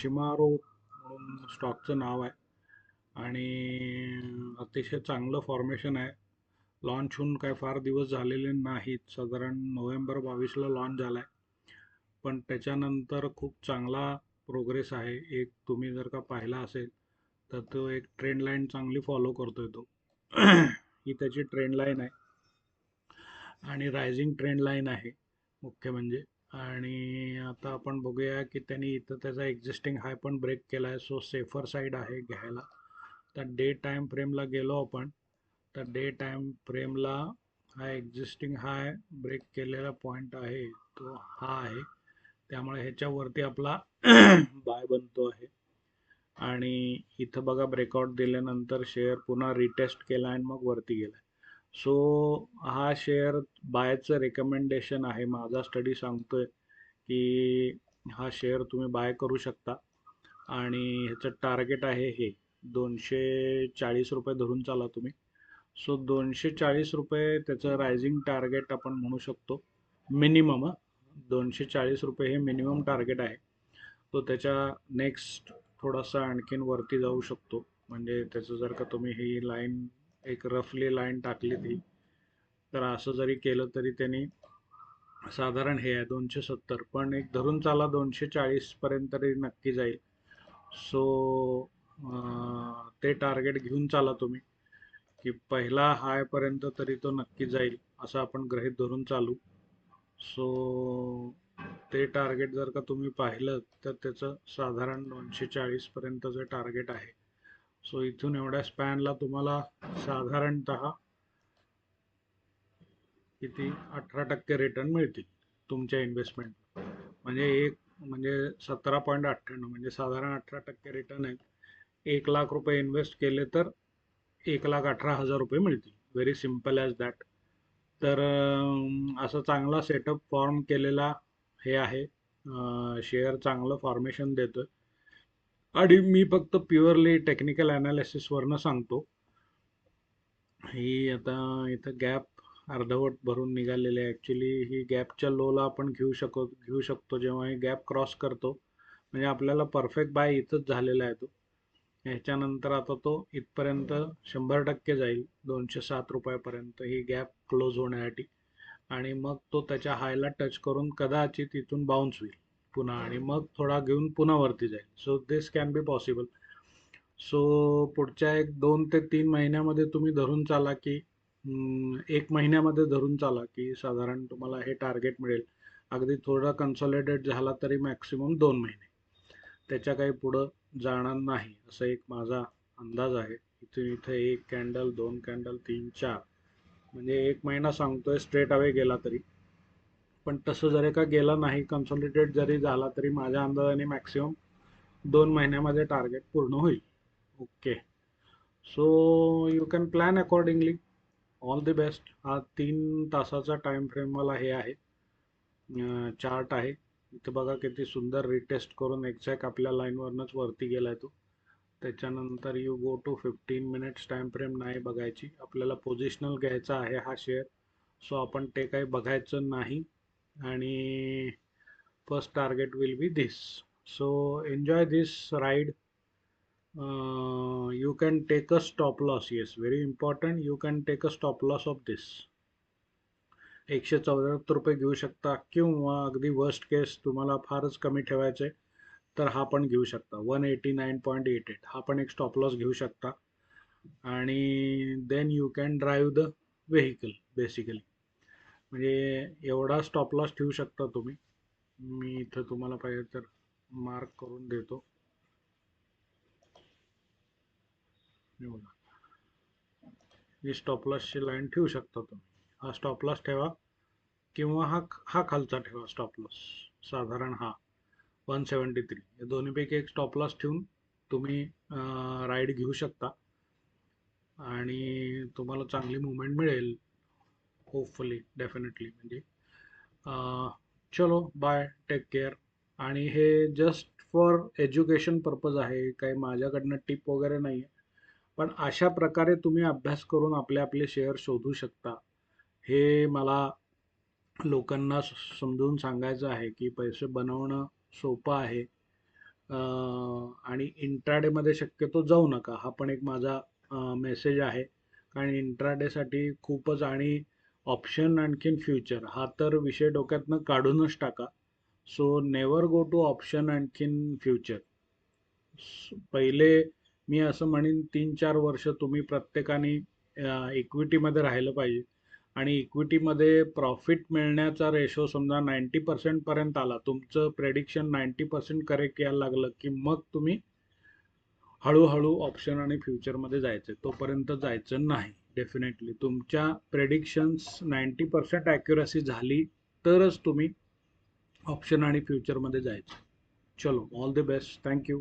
शिमारो म्हणून स्टॉकचं नाव आहे. आणि अतिशय चांगलं फॉर्मेशन आहे. लॉन्च होऊन काय फार दिवस झालेले नाहीत. साधारण नोव्हेंबर बावीसला लॉन्च झाला आहे पण त्याच्यानंतर खूप चांगला प्रोग्रेस आहे. एक तुम्ही जर का पाहिला असेल तर तो एक ट्रेंड लाईन चांगली फॉलो करतोय तो. ही त्याची ट्रेंड लाईन आहे. आणि रायझिंग ट्रेंड लाईन आहे मुख्य म्हणजे. आणि आता आपण बघूया की त्यांनी इथं त्याचा एक्झिस्टिंग हाय पण ब्रेक केला आहे सो सेफर साईड आहे घ्यायला. तर डे टाईम फ्रेमला गेलो आपण. तर डे टाईम फ्रेमला हा एक्झिस्टिंग हाय ब्रेक केलेला पॉईंट आहे. तो हा आहे. त्यामुळे ह्याच्यावरती आपला बाय बनतो आहे. आणि इथं बघा ब्रेकआउट दिल्यानंतर शेअर पुन्हा रिटेस्ट केला आणि मग वरती गेला सो हा शेअर बायचं रेकमेंडेशन आहे. माझा स्टडी सांगतोय की हा शेअर तुम्ही बाय करू शकता. आणि ह्याचं टार्गेट आहे हे दोनशे चाळीस रुपये धरून चाला तुम्ही. सो दोनशे चाळीस रुपये त्याचं रायझिंग टार्गेट आपण म्हणू शकतो. मिनिमम दोनशे चाळीस रुपये हे मिनिमम टार्गेट आहे. तो त्याच्या नेक्स्ट थोडासा आणखीन वरती जाऊ शकतो. म्हणजे त्याचं जर का तुम्ही ही लाईन एक रफली लाईन टाकली ती. तर असं जरी केलं तरी त्यांनी साधारण हे आहे दोनशे सत्तर. पण एक धरून चाला दोनशे चाळीसपर्यंत तरी नक्की जाईल. सो ते टार्गेट घेऊन चाला तुम्ही. की पहिला हायपर्यंत तरी तो नक्की जाईल असं आपण गृहीत धरून चालू. सो ते टार्गेट जर का तुम्ही पाहिलं तर त्याचं साधारण दोनशे चाळीसपर्यंतचं टार्गेट आहे. सो इथून एवढ्या स्पॅनला तुम्हाला साधारणत किती अठरा टक्के रिटर्न मिळतील तुमच्या इन्व्हेस्टमेंट म्हणजे एक म्हणजे सतरा पॉईंट अठ्ठ्याण्णव म्हणजे साधारण अठरा टक्के रिटर्न आहेत. एक लाख रुपये इन्व्हेस्ट केले तर एक लाख अठरा हजार रुपये मिळतील. व्हेरी सिंपल ॲज दॅट तर असा चांगला सेटअप फॉर्म केलेला हे आहे. शेअर चांगलं फॉर्मेशन देतोय. आणि मी फक्त प्युअरली टेक्निकल ॲनालिसिसवरनं सांगतो. ही आता इथं गॅप अर्धवट भरून निघालेली आहे. ॲक्च्युली ही गॅपच्या लोला आपण घेऊ शकतो घेऊ शकतो जेव्हा ही गॅप क्रॉस करतो. म्हणजे आपल्याला परफेक्ट बाय इथंच झालेला आहे तो. ह्याच्यानंतर आता तो इथपर्यंत शंभर टक्के जाईल दोनशे सात रुपयापर्यंत ही गॅप क्लोज होण्यासाठी. आणि मग तो त्याच्या हायला टच करून कदाचित इथून बाउन्स होईल. पुन्हा आणि मग थोडा घेऊन पुन्हा वरती जाईल. So this can be possible so पुढच्या एक दोन ते तीन महिन्यामध्ये तुम्ही धरून चाला की एक महिन्यामध्ये धरून चाला की साधारण तुम्हाला हे टार्गेट मिळेल. अगदी थोडा कन्सॉलिडेट झाला तरी मॅक्सिमम दोन महिने. त्याच्या काही पुढं जाणार नाही असं एक माझा अंदाज आहे. इथे इथे एक कॅन्डल दोन कॅन्डल तीन चार. म्हणजे एक महिना सांगतोय स्ट्रेट अवे गेला तरी. पण तसं जरी का गेलं नाही कन्सॉलिडेट जरी झाला तरी माझ्या अंदाजाने मॅक्सिमम दोन महिन्यामध्ये टार्गेट पूर्ण होईल. Okay so you can plan accordingly all the best हा तीन तासाचा टाईम फ्रेम मला हे आहे. चार्ट आहे. इथं बघा किती सुंदर रिटेस्ट करून एक्झॅक्ट आपल्या लाईनवरनंच वरती गेला आहे तो. त्याच्यानंतर you go to fifteen minutes time frame नाही बघायची. आपल्याला पोझिशनल घ्यायचा आहे हा शेअर सो आपण ते काही बघायचं नाही. आणि first target will be this so enjoy this ride you can take a stop loss yes very important you can take a stop loss of this एकशे चौऱ्याहत्तर रुपये घेऊ शकता. किंवा अगदी वर्स्ट केस तुम्हाला फारच कमी ठेवायचे तर हा पण घेऊ शकता. One eighty nine point eight eight हा पण एक स्टॉप लॉस घेऊ शकता. आणि then you can drive the vehicle basically म्हणजे एवढा स्टॉप लॉस ठेवू शकता तुम्ही. मी इथं तुम्हाला पाहिजे तर मार्क करून देतो. ही स्टॉप लॉसची लाईन ठेवू शकता तुम्ही. हा स्टॉप लॉस ठेवा किंवा हा हा खालचा ठेवा स्टॉप लॉस साधारण हा. वन सेवन्टी थ्री या दोन्हीपैकी एक स्टॉप लॉस ठेवून तुम्ही राईड घेऊ शकता. आणि तुम्हाला चांगली मुवमेंट मिळेल. होपफुली डेफिनेटली म्हणजे. चलो बाय टेक केअर आणि हे जस्ट फॉर एज्युकेशन पर्पज आहे काही माझ्याकडनं टिप वगैरे नाही आहे पण अशा प्रकारे तुम्ही अभ्यास करून आपले आपले शेअर शोधू शकता. हे मला लोकांना समजून सांगायचं आहे की पैसे बनवणं सोपं आहे. आणि इंट्राडेमध्ये शक्यतो जाऊ नका. हा पण एक माझा मेसेज आहे. कारण इंट्राडेसाठी खूपच आणि ऑप्शन आणखीन फ्युचर. हा तर विषय डोक्यातनं काढूनच टाका. So never go to option आणखीन फ्युचर. पहिले मी असं म्हणेन तीन चार वर्ष तुम्ही प्रत्येकाने इक्विटीमध्ये राहिलं पाहिजे. आणि इक्विटीमध्ये प्रॉफिट मिळण्याचा रेशो समजा नाईंटी पर्सेंटपर्यंत आला तुमचं प्रेडिक्शन नाईंटी पर्सेंट करेक्ट यायला लागलं की मग तुम्ही हळूहळू ऑप्शन आणि फ्युचरमध्ये जायचं तोपर्यंत जायचं नाही. डेफिनेटली तुमच्या प्रेडिक्शन्स नाईंटी पर्सेंट ॲक्युरसी झाली तरच तुम्ही ऑप्शन आणि फ्युचरमध्ये जायचं. चलो ऑल द बेस्ट थँक्यू